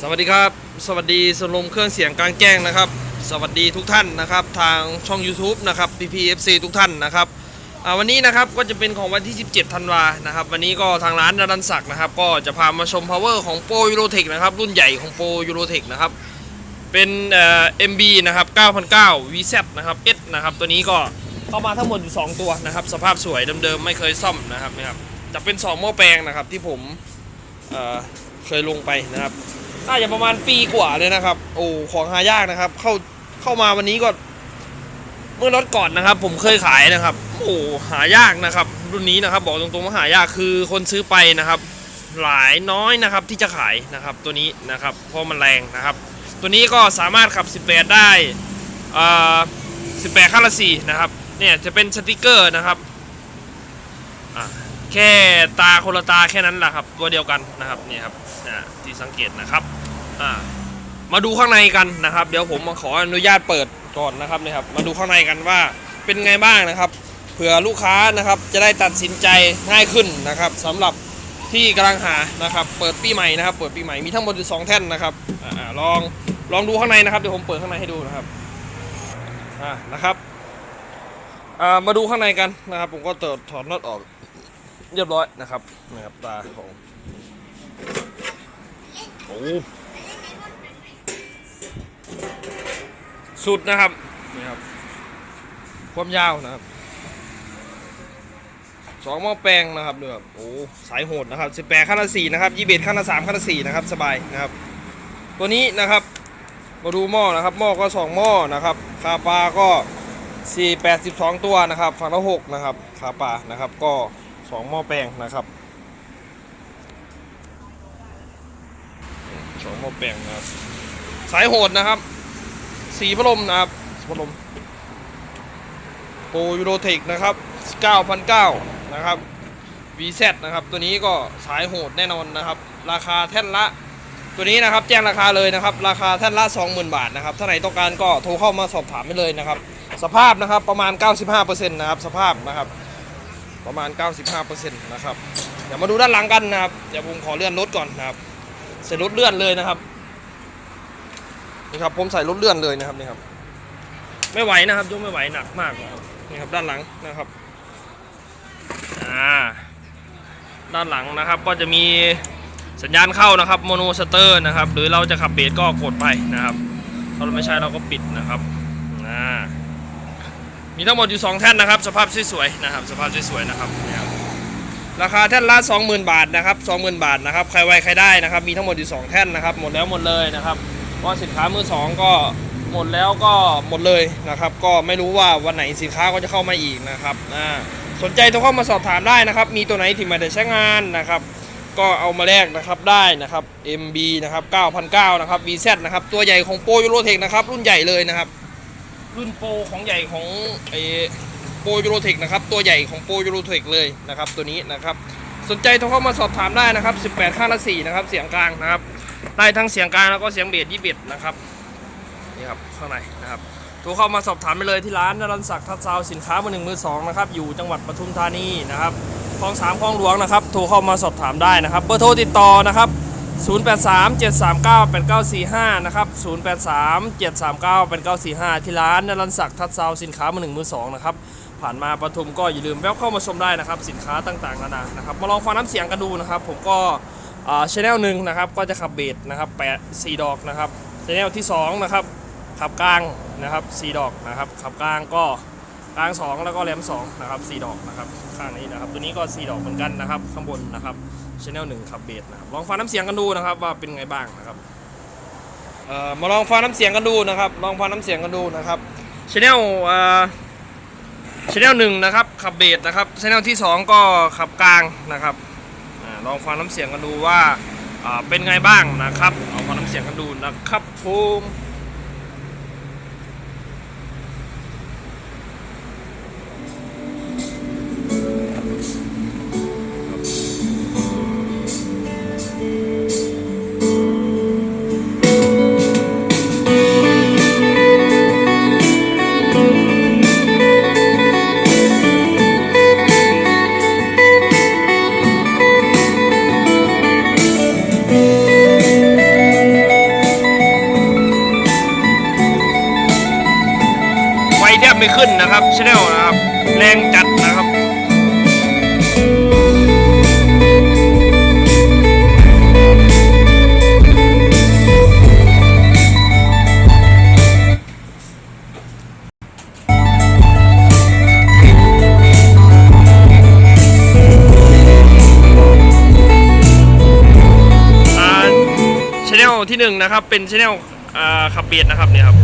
สวัสดีครับ สวัสดีสลมเครื่องเสียงกลางแจ้งนะครับ สวัสดีทุกท่านนะครับ ทางช่อง YouTube นะครับ PPFC ทุกท่านนะครับวันนี้นะครับก็จะเป็นของวันที่ 17 ธันวานะครับ วันนี้ก็ทางร้านดารันศักดิ์นะครับ ก็จะพามาชม power ของโปรยูโรเทคนะครับ รุ่นใหญ่ของโปรยูโรเทคนะครับ เป็นเอ่อ MB นะครับ9,009 VZ นะครับ S นะครับ ตัวนี้ก็เข้ามาทั้งหมดอยู่ 2 ตัวนะครับ สภาพสวยเดิมๆไม่เคยซ่อมนะครับนะครับจะเป็น 2 หม้อแปลงนะครับที่ผมเอ่อเคยลงไปนะครับ น่าจะประมาณปีกว่าเลยนะครับ โอ้ของหายากนะครับ เข้าเข้ามาวันนี้ก็ เมื่อรถก่อนนะครับ ผมเคยขายนะครับ โอ้หายากนะครับ รุ่นนี้นะครับ บอกตรงๆว่าหายากคือคนซื้อไปนะครับ หลายน้อยนะครับที่จะขายนะครับ ตัวนี้นะครับ เพราะมันแรงนะครับ ตัวนี้ก็สามารถขับ 18 ได้อ่า18ขั้นละ4นะครับเนี่ยจะเป็นสติกเกอร์นะครับแค่ตาคนละตาแค่นั้นแหละครับ ตัวเดียวกันนะครับนี่ครับที่สังเกตนะครับ อ่ามาดูข้างในกันนะครับ เดี๋ยวผมมาขออนุญาตเปิดก่อนนะครับนี่ครับ มาดูข้างในกันว่าเป็นไงบ้างนะครับ เผื่อลูกค้านะครับจะได้ตัดสินใจง่ายขึ้นนะครับสำหรับที่กำลังหานะครับ เปิดปีใหม่นะครับ เปิดปีใหม่มีทั้งหมดสองแท่นนะครับอ่าลองลองดูข้างในนะครับเดี๋ยวผมเปิดข้างในให้ดูนะครับอ่านะครับอ่ามาดูข้างในกันนะครับ ผมก็เติดถอดน็อตออกเรียบร้อยนะครับนะครับตาของโอ้ สุดนะครับนี่ครับความยาวนะครับสองหม้อแปลงนะครับเดือบโอ้สายโหดนะครับสิบแปดขั้นละสี่นะครับยี่สิบเอ็ดขั้นละสามขั้นละสี่นะครับสบายนะครับ ตัวนี้นะครับมาดูหม้อนะครับหม้อก็สองหม้อนะครับคาปลาก็สี่แปดสิบสองตัวนะครับฝั่งละหกนะครับคาปลานะครับก็สองหม้อแปลงนะครับสองหม้อแปลงนะครับสายโหดนะครับ สีพัดลมนะครับพัดลมโปรยูโรเทคนะครับ9,009นะครับ VZ นะครับ ตัวนี้ก็สายโหดแน่นอนนะครับ ราคาแท่นละ ตัวนี้นะครับแจ้งราคาเลยนะครับ ราคาแท่นละ 20,000 บาทนะครับ ถ้าไหนต้องการก็โทรเข้ามาสอบถามได้เลยนะครับ สภาพนะครับประมาณ 95%นะครับ สภาพนะครับ ประมาณ 95%นะครับ เดี๋ยวมาดูด้านหลังกันนะครับ เดี๋ยวผมขอเลื่อนรถก่อนนะครับใส่รถเลื่อนเลยนะครับ นี่ครับผมใส่รถเลื่อนเลยนะครับนี่ครับ ไม่ไหวนะครับยกไม่ไหวหนักมากนะครับนี่ครับด้านหลังนะครับอ่าด้านหลังนะครับก็จะมีสัญญาณเข้านะครับโมโนสเตอร์นะครับหรือเราจะขับเบสก็กดไปนะครับถ้าเราไม่ใช่เราก็ปิดนะครับอ่ามีทั้งหมดอยู่ 2 แท่นนะครับ สภาพสวยๆนะครับ สภาพสวยๆนะครับนี่ครับราคาแท่นละ20,000 บาทนะครับ20,000 บาทนะครับ ใครไวใครได้นะครับ มีทั้งหมดอยู่ 2 แท่นนะครับ หมดแล้วหมดเลยนะครับ เพราะสินค้ามือสองก็หมดแล้วก็หมดเลยนะครับ ก็ไม่รู้ว่าวันไหนสินค้าก็จะเข้ามาอีกนะครับอ่าสนใจโทรเข้ามาสอบถามได้นะครับ มีตัวไหนที่มาได้ใช้งานนะครับ ก็เอามาแลกนะครับได้นะครับ MB นะครับ9,009นะครับ VZ นะครับ ตัวใหญ่ของโปรยูโรเทคนะครับ รุ่นใหญ่เลยนะครับ รุ่นโปรของใหญ่ของไอโปรยูโรเทคนะครับ ตัวใหญ่ของโปรยูโรเทคเลยนะครับ ตัวนี้นะครับ สนใจโทรเข้ามาสอบถามได้นะครับ 18 ค่าละ4นะครับ เสียงกลางนะครับ ได้ทั้งเสียงกลางแล้วก็เสียงเบส21นะครับนี่ครับข้างในนะครับโทรเข้ามาสอบถามไปเลยที่ร้านนรันศักดิ์ทัศซาวสินค้ามือหนึ่งมือสองนะครับอยู่จังหวัดปทุมธานีนะครับคลองสามคลองหลวงนะครับโทรเข้ามาสอบถามได้นะครับ เบอร์โทรติดต่อนะครับ 0837398945 นะครับ 0837398945 ที่ร้านนรันศักดิ์ทัศซาวสินค้ามือหนึ่งมือสองนะครับผ่านมาปทุมก็อย่าลืมแวะเข้ามาชมได้นะครับ สินค้าต่างๆนานานะครับมาลองฟังน้ำเสียงกันดูนะครับ ผมก็ ชแนลหนึ่งนะครับก็จะขับเบสนะครับแปดสี่ดอกนะครับชแนลที่สองนะครับขับกลางนะครับสี่ดอกนะครับขับกลางก็กลางสองแล้วก็แหลมสองนะครับสี่ดอกนะครับข้างนี้นะครับตัวนี้ก็สี่ดอกเหมือนกันนะครับข้างบนนะครับชแนลหนึ่งขับเบสนะครับลองฟังน้ำเสียงกันดูนะครับว่าเป็นไงบ้างนะครับเอ่อมาลองฟังน้ำเสียงกันดูนะครับ ลองฟังน้ำเสียงกันดูนะครับชแนลเอ่อชแนลหนึ่งนะครับขับเบสนะครับชแนลที่สองก็ขับกลางนะครับ ลองฟังน้ำเสียงกันดูว่าเป็นไงบ้างนะครับลองฟังน้ำเสียงกันดูนะครับภูมิ ขึ้นนะครับชแนลนะครับ แรงจัดนะครับอ่าชแนลที่หนึ่งนะครับ เป็นชแนลขับเบียดนะครับเนี่ยครับ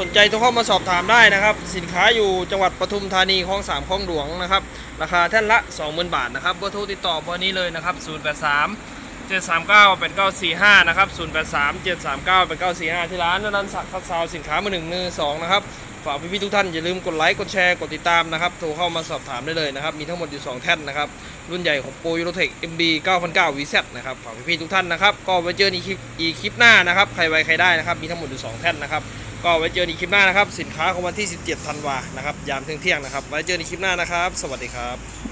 สนใจโทรเข้ามาสอบถามได้นะครับ สินค้าอยู่จังหวัดปทุมธานีคลองสามคลองหลวงนะครับ ราคาแท่นละ 20,000 บาทนะครับเบอร์โทรติดต่อเบอร์นี้เลยนะครับ 083 739 8945 นะครับ 083 739 8945 ที่ร้านนันสักคัดซาวสินค้ามือหนึ่งมือสองนะครับ ฝากพี่ๆทุกท่านอย่าลืมกดไลค์ กดแชร์ กดติดตามนะครับ โทรเข้ามาสอบถามได้เลยนะครับ มีทั้งหมดอยู่ 2 แท่นนะครับ รุ่นใหญ่ของโปรยูโรเทค MB 9009 VZ นะครับ ฝากพี่ๆทุกท่านนะครับ ก็ไว้เจอในคลิปอีกคลิปหน้านะครับ ใครไวใครได้นะครับ มีทั้งหมดอยู่ 2 แท่นนะครับ ก็ไว้เจอในคลิปหน้านะครับ สินค้าของวันที่ 17 ธันวานะครับ ยามเที่ยงๆนะครับ ไว้เจอในคลิปหน้านะครับ สวัสดีครับ